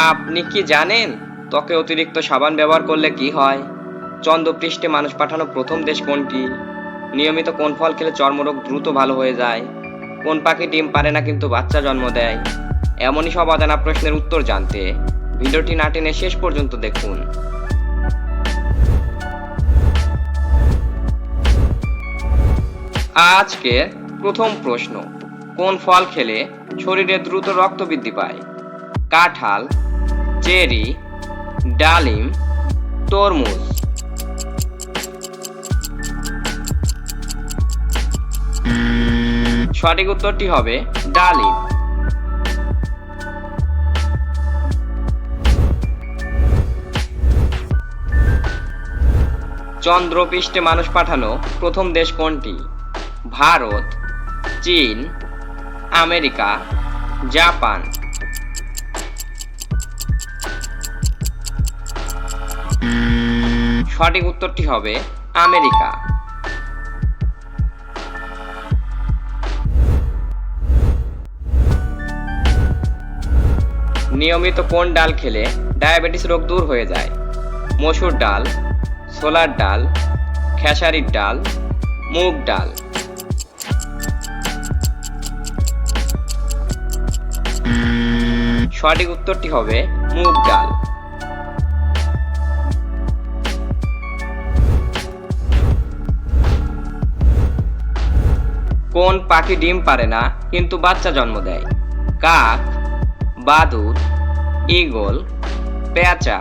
আপনি কি জানেন? ত্বকে অতিরিক্ত সাবান ব্যবহার করলে কি হয়? চন্দ্রপৃষ্ঠে মানুষ পাঠানো প্রথম দেশ কোনটি? নিয়মিত কোন ফল খেলে চর্মরোগ দ্রুত ভালো হয়ে যায়? কোন পাখি ডিম পারে না কিন্তু বাচ্চা জন্ম দেয়? এমনই সব অজানা প্রশ্নের উত্তর জানতে ভিডিওটি না টেনে শেষ পর্যন্ত দেখুন। আজকে প্রথম প্রশ্ন, কোন ফল খেলে শরীরে দ্রুত রক্ত বৃদ্ধি পায়? কাঁঠাল চেরি ডালিম, তরমুজ। সঠিক উত্তরটি হবে ডালিম। চন্দ্রপৃষ্ঠে মানুষ পাঠানো প্রথম দেশ কোনটি? ভারত, চীন, আমেরিকা, জাপান। সঠিক উত্তরটি হবে আমেরিকা। নিয়মিত কোন ডাল খেলে ডায়াবেটিস রোগ দূর হয়ে যায়? মসুর ডাল, ছোলার ডাল, খেসারির ডাল, মুগ ডাল। সঠিক উত্তরটি হবে মুগ ডাল। কোন পাখি ডিম পারে না, কিন্তু বাচ্চা জন্ম দেয়? কাক, বাদুর, ঈগল, পেঁচা।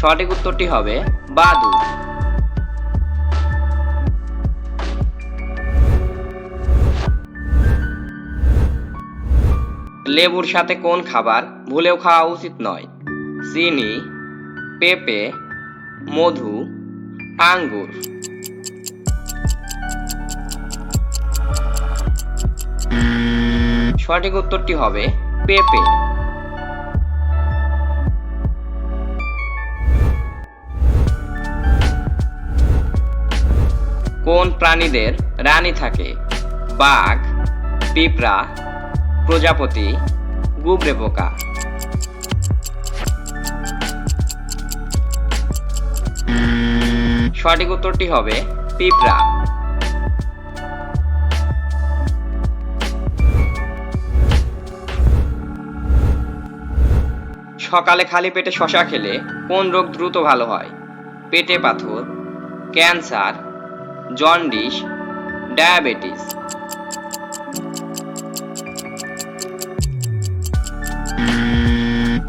সঠিক উত্তরটি হবে বাদুর। লেবুর সাথে কোন খাবার ভুলেও খাওয়া উচিত নয়? চিনি, পেঁপে মধু, আঙ্গুর। সঠিক উত্তরটি হবে পেঁপে। কোন প্রাণীদের রানী থাকে? বাঘ, পিঁপড়া, প্রজাপতি, গুবরে পোকা। সঠিক উত্তরটি হবে পিঁপড়া। সকালে খালি পেটে শশা খেলে কোন রোগ দ্রুত ভালো হয়? পেটে পাথর, ক্যান্সার, জন্ডিস, ডায়াবেটিস।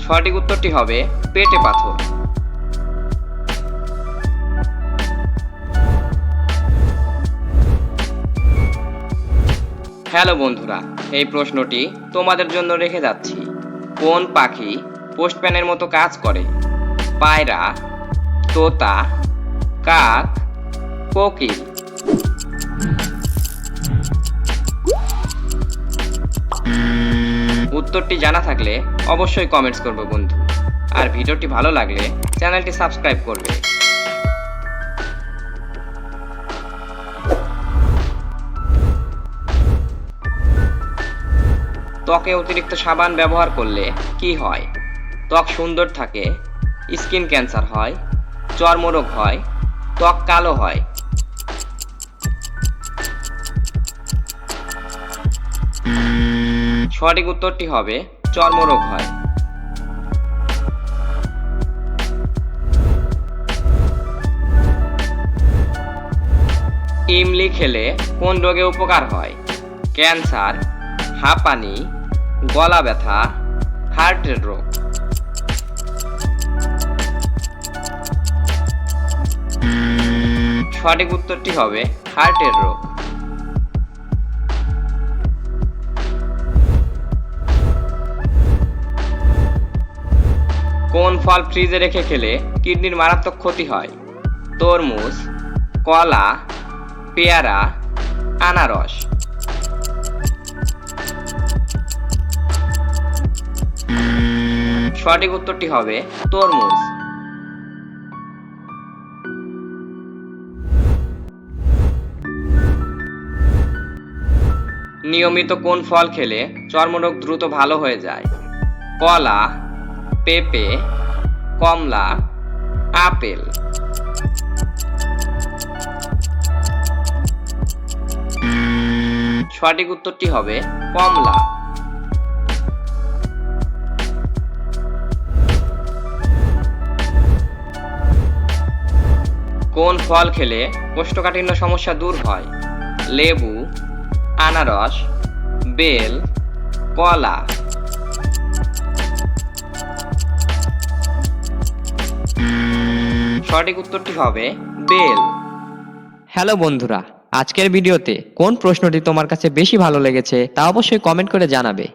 সঠিক উত্তরটি হবে পেটে পাথর। হ্যালো বন্ধুরা, এই প্রশ্নটি তোমাদের জন্য রেখে যাচ্ছি। কোন পাখি পোস্টম্যানের মতো কাজ করে? পায়রা, তোতা, কাক, কোকিল। উত্তরটি জানা থাকলে অবশ্যই কমেন্টস করবে বন্ধু। আর ভিডিওটি ভালো লাগলে চ্যানেলটি সাবস্ক্রাইব করবে। ত্বকে অতিরিক্ত সাবান ব্যবহার করলে কি হয়? ত্বক সুন্দর থাকে, স্কিন ক্যান্সার হয়, চর্মরোগ হয়, ত্বক কালো হয়। সঠিক উত্তরটি হবে, চর্মরোগ হয়। ইমলি খেলে কোন রোগে উপকার হয়? ক্যান্সার, হাঁপানি গলা ব্যথা হার্টের রোগ। সঠিক উত্তরটি হবে হার্টের রোগ। কোন ফল ফ্রিজে রেখে খেলে কিডনির মারাত্মক ক্ষতি হয়? তরমুজ, কলা, পেয়ারা, আনারস। সঠিক উত্তরটি হবে তরমুজ। নিয়মিত কোন ফল খেলে চর্মরোগ দ্রুত ভালো হয়ে যায়? কলা, পেঁপে, কমলা, আপেল। সঠিক উত্তরটি হবে কমলা। ফল খেলে কোষ্ঠকাঠিন্য সমস্যা দূর হয়। লেবু, আনারস, বেল, কলা। সঠিক উত্তরটি হবে বেল। হ্যালো বন্ধুরা, আজকের ভিডিওতে কোন প্রশ্নটি তোমার কাছে বেশি ভালো লেগেছে তা অবশ্যই কমেন্ট করে জানাবে।